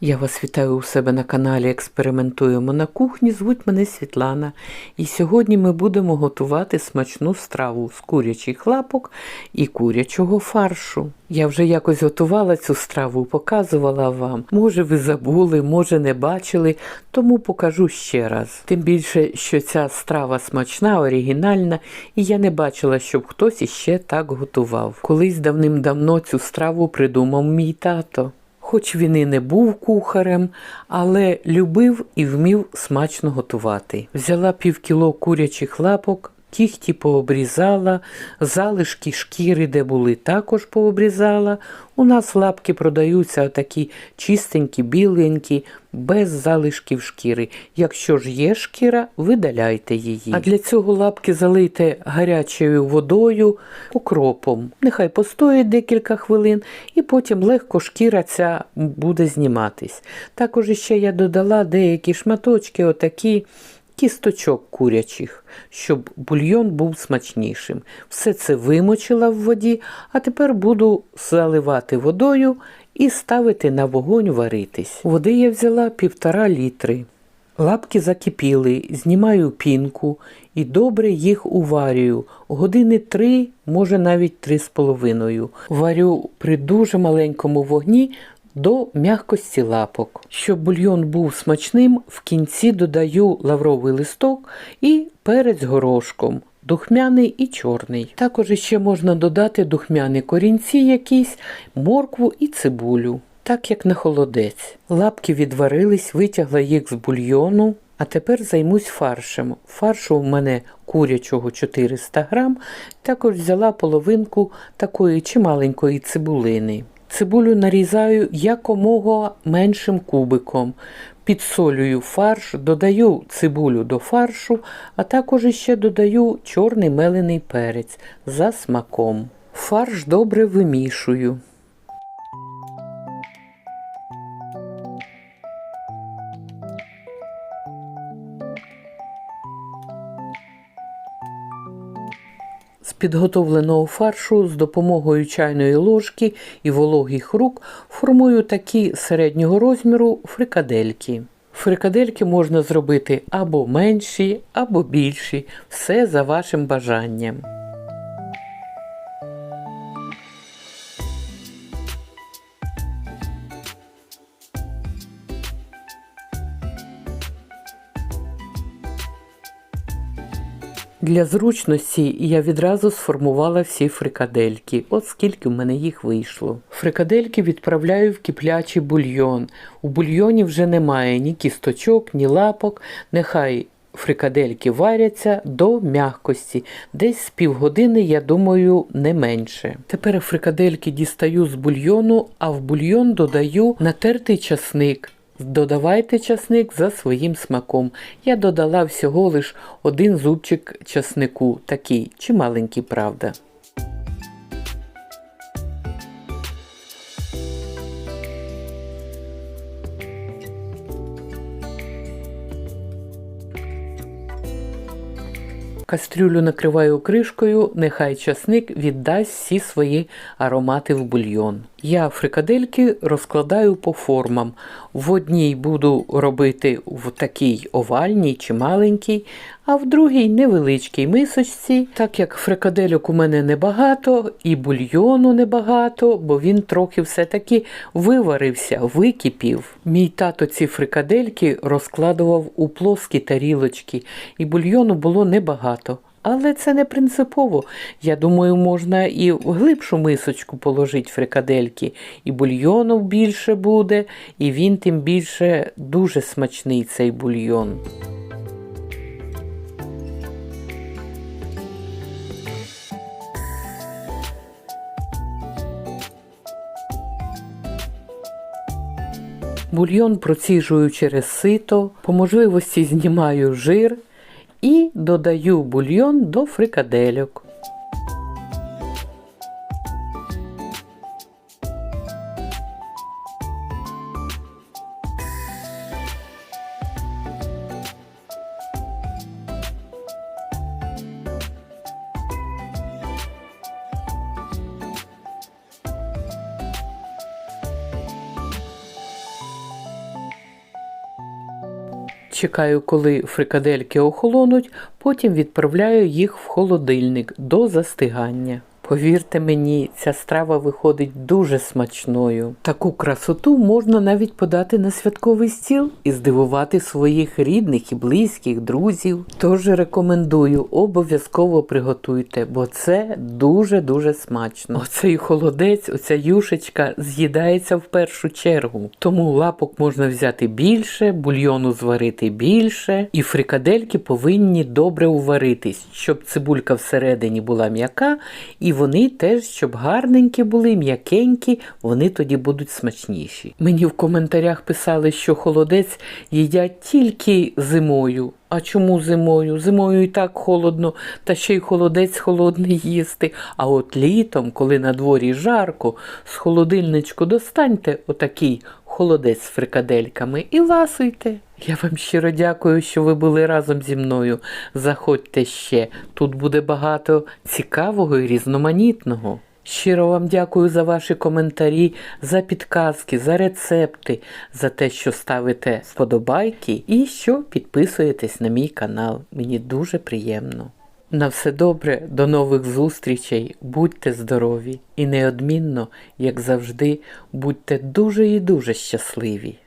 Я вас вітаю у себе на каналі Експериментуємо на кухні. Звуть мене Світлана. І сьогодні ми будемо готувати смачну страву з курячих лапок і курячого фаршу. Я вже якось готувала цю страву, показувала вам. Може, ви забули, може не бачили, тому покажу ще раз. Тим більше, що ця страва смачна, оригінальна, і я не бачила, щоб хтось іще так готував. Колись давним-давно цю страву придумав мій тато. Хоч він і не був кухарем, але любив і вмів смачно готувати. Взяла півкіло курячих лапок, кіхті пообрізала, залишки шкіри, де були, також пообрізала. У нас лапки продаються такі чистенькі, біленькі, без залишків шкіри. Якщо ж є шкіра, видаляйте її. А для цього лапки залийте гарячою водою, окропом. Нехай постоїть декілька хвилин, і потім легко шкіра ця буде зніматись. Також ще я додала деякі шматочки, отакі кісточок курячих, щоб бульйон був смачнішим. Все це вимочила в воді, а тепер буду заливати водою і ставити на вогонь варитись. Води я взяла півтора літри. Лапки закипіли, знімаю пінку і добре їх уварюю. Години три, може навіть три з половиною. Варю при дуже маленькому вогні до м'якості лапок. Щоб бульйон був смачним, в кінці додаю лавровий листок і перець горошком. Духмяний і чорний. Також ще можна додати духмяні корінці якісь, моркву і цибулю, так як на холодець. Лапки відварились, витягла їх з бульйону. А тепер займусь фаршем. Фаршу в мене курячого 400 грам, також взяла половинку такої чималенької цибулини. Цибулю нарізаю якомога меншим кубиком. Підсолюю фарш, додаю цибулю до фаршу, а також ще додаю чорний мелений перець за смаком. Фарш добре вимішую. Підготовленого фаршу з допомогою чайної ложки і вологих рук формую такі середнього розміру фрикадельки. Фрикадельки можна зробити або менші, або більші, все за вашим бажанням. Для зручності я відразу сформувала всі фрикадельки, от скільки в мене їх вийшло. Фрикадельки відправляю в киплячий бульйон. У бульйоні вже немає ні кісточок, ні лапок. Нехай фрикадельки варяться до м'якості. Десь з півгодини, я думаю, не менше. Тепер фрикадельки дістаю з бульйону, а в бульйон додаю натертий часник. Додавайте часник за своїм смаком. Я додала всього лиш один зубчик часнику, такий чималенький, правда. Кастрюлю накриваю кришкою, нехай часник віддасть всі свої аромати в бульйон. Я фрикадельки розкладаю по формам. В одній буду робити в такій овальній чи маленькій, а в другій невеличкій мисочці. Так як фрикадельок у мене небагато і бульйону небагато, бо він трохи все-таки виварився, википів. Мій тато ці фрикадельки розкладував у плоскі тарілочки, і бульйону було небагато. Але це не принципово. Я думаю, можна і в глибшу мисочку положити фрикадельки. І бульйону більше буде, і він тим більше дуже смачний цей бульйон. Бульйон проціжую через сито, по можливості знімаю жир і додаю бульйон до фрикадельок. Чекаю, коли фрикадельки охолонуть, потім відправляю їх в холодильник до застигання. Повірте мені, ця страва виходить дуже смачною. Таку красоту можна навіть подати на святковий стіл і здивувати своїх рідних і близьких, друзів. Тож рекомендую, обов'язково приготуйте, бо це дуже-дуже смачно. Оцей холодець, оця юшечка з'їдається в першу чергу. Тому лапок можна взяти більше, бульйону зварити більше, і фрикадельки повинні добре уваритись, щоб цибулька всередині була м'яка, і вони теж, щоб гарненькі були, м'якенькі, вони тоді будуть смачніші. Мені в коментарях писали, що холодець їдять тільки зимою. А чому зимою? Зимою і так холодно, та ще й холодець холодний їсти. А от літом, коли на дворі жарко, з холодильничку достаньте отакий холодець з фрикадельками і ласуйте. Я вам щиро дякую, що ви були разом зі мною. Заходьте ще. Тут буде багато цікавого і різноманітного. Щиро вам дякую за ваші коментарі, за підказки, за рецепти, за те, що ставите вподобайки і що підписуєтесь на мій канал. Мені дуже приємно. На все добре, до нових зустрічей, будьте здорові і неодмінно, як завжди, будьте дуже і дуже щасливі.